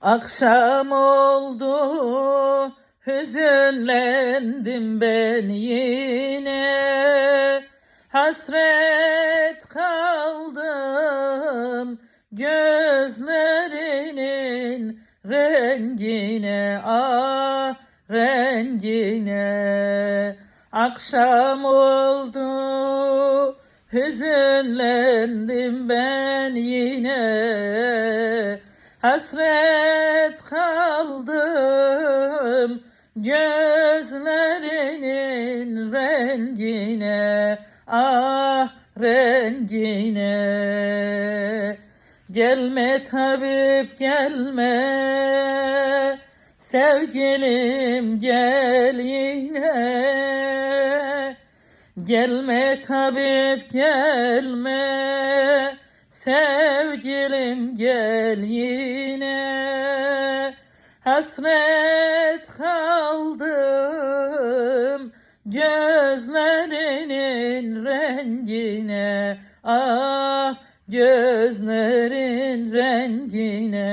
Akşam oldu hüzünlendim ben yine. Hasret kaldım gözlerinin rengine ah rengine. Akşam oldu hüzünlendim ben yine Hasret kaldım gözlerinin rengine ah rengine. Gelme tabip gelme. Sevgilim gel yine. Gelme tabip gelme sevgilim gel yine. Hasret kaldım gözlerinin rengine. Ah gözlerin rengine